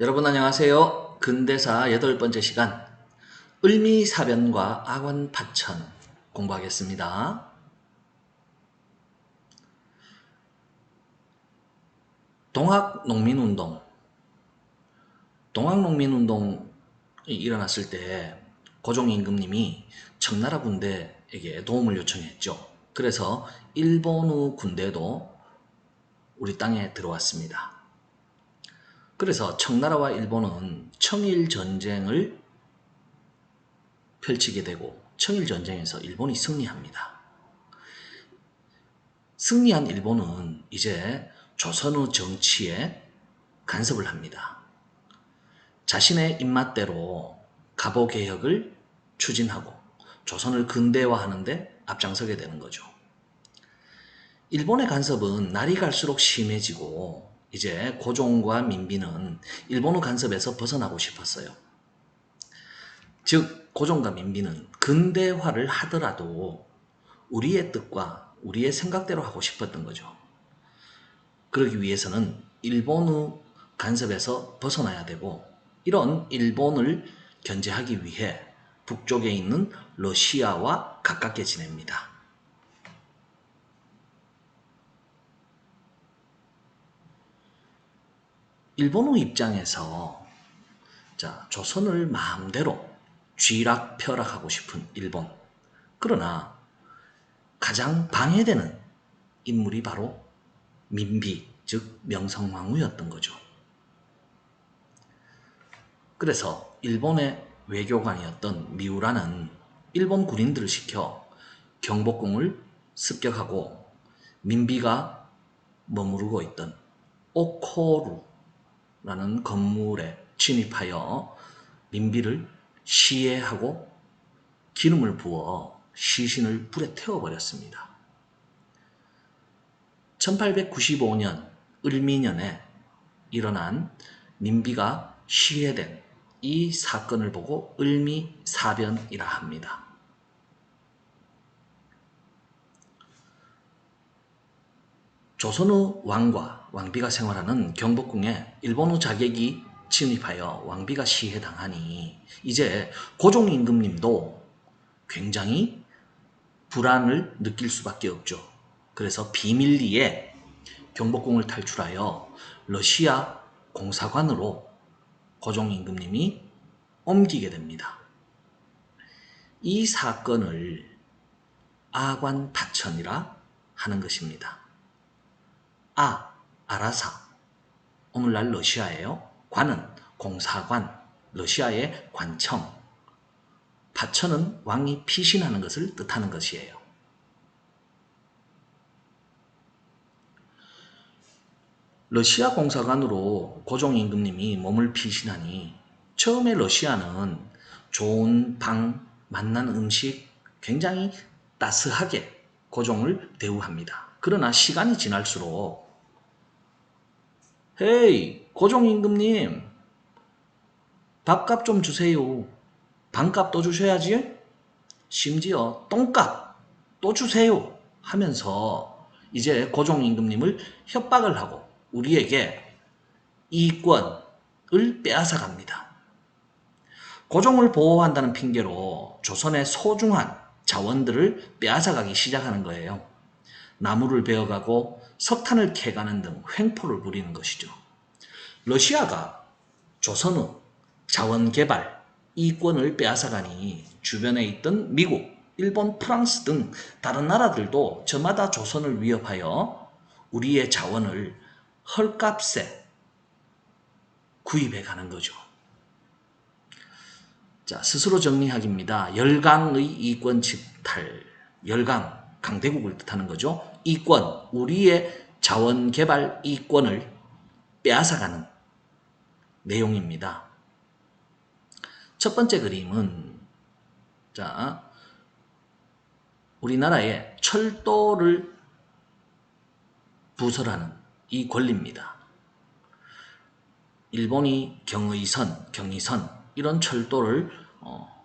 여러분 안녕하세요. 근대사 여덟 번째 시간 을미사변과 악원파천 공부하겠습니다. 동학농민운동 동학농민운동이 일어났을 때 고종임금님이 청나라 군대에게 도움을 요청했죠. 그래서 일본의 군대도 우리 땅에 들어왔습니다. 그래서 청나라와 일본은 청일 전쟁을 펼치게 되고 청일 전쟁에서 일본이 승리합니다. 승리한 일본은 이제 조선의 정치에 간섭을 합니다. 자신의 입맛대로 갑오 개혁을 추진하고 조선을 근대화하는데 앞장서게 되는 거죠. 일본의 간섭은 날이 갈수록 심해지고 이제 고종과 민비는 일본의 간섭에서 벗어나고 싶었어요. 즉 고종과 민비는 근대화를 하더라도 우리의 뜻과 우리의 생각대로 하고 싶었던 거죠. 그러기 위해서는 일본의 간섭에서 벗어나야 되고 이런 일본을 견제하기 위해 북쪽에 있는 러시아와 가깝게 지냅니다. 일본의 입장에서 자, 조선을 마음대로 쥐락펴락하고 싶은 일본. 그러나 가장 방해되는 인물이 바로 민비, 즉 명성황후였던 거죠. 그래서 일본의 외교관이었던 미우라는 일본 군인들을 시켜 경복궁을 습격하고 민비가 머무르고 있던 오코루 라는 건물에 침입하여 민비를 시해하고 기름을 부어 시신을 불에 태워버렸습니다. 1895년 을미년에 일어난 민비가 시해된 이 사건을 보고 을미사변이라 합니다. 조선의 왕과 왕비가 생활하는 경복궁에 일본의 자객이 침입하여 왕비가 시해당하니 이제 고종 임금님도 굉장히 불안을 느낄 수밖에 없죠. 그래서 비밀리에 경복궁을 탈출하여 러시아 공사관으로 고종 임금님이 옮기게 됩니다. 이 사건을 아관파천이라 하는 것입니다. 아, 아라사. 오늘날 러시아예요. 관은 공사관, 러시아의 관청. 파천은 왕이 피신하는 것을 뜻하는 것이에요. 러시아 공사관으로 고종 임금님이 몸을 피신하니 처음에 러시아는 좋은 방, 맛난 음식 굉장히 따스하게 고종을 대우합니다. 그러나 시간이 지날수록 헤이 고종 임금님 밥값 좀 주세요. 방값 또 주셔야지. 심지어 똥값 또 주세요. 하면서 이제 고종 임금님을 협박을 하고 우리에게 이권을 빼앗아 갑니다. 고종을 보호한다는 핑계로 조선의 소중한 자원들을 빼앗아 가기 시작하는 거예요. 나무를 베어가고 석탄을 캐가는 등 횡포를 부리는 것이죠. 러시아가 조선의 자원 개발 이권을 빼앗아가니 주변에 있던 미국, 일본, 프랑스 등 다른 나라들도 저마다 조선을 위협하여 우리의 자원을 헐값에 구입해 가는 거죠. 자, 스스로 정리하기입니다. 열강의 이권 집탈. 열강, 강대국을 뜻하는 거죠. 이권, 우리의 자원 개발 이권을 빼앗아가는 내용입니다. 첫 번째 그림은 자 우리나라의 철도를 부설하는 이 권리입니다. 일본이 경의선, 경의선 이런 철도를 어,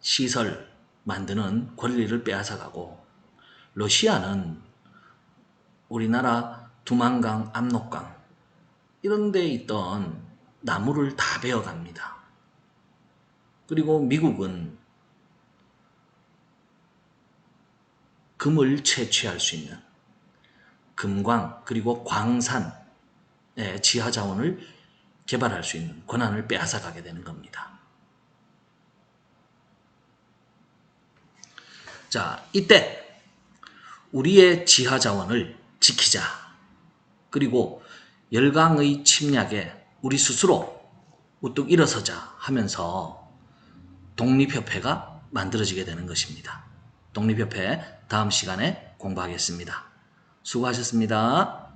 시설 만드는 권리를 빼앗아가고 러시아는 우리나라 두만강, 압록강 이런 데 있던 나무를 다 베어갑니다. 그리고 미국은 금을 채취할 수 있는 금광 그리고 광산의 지하 자원을 개발할 수 있는 권한을 빼앗아 가게 되는 겁니다. 자, 이때 우리의 지하 자원을 지키자. 그리고 열강의 침략에 우리 스스로 우뚝 일어서자 하면서 독립협회가 만들어지게 되는 것입니다. 독립협회 다음 시간에 공부하겠습니다. 수고하셨습니다.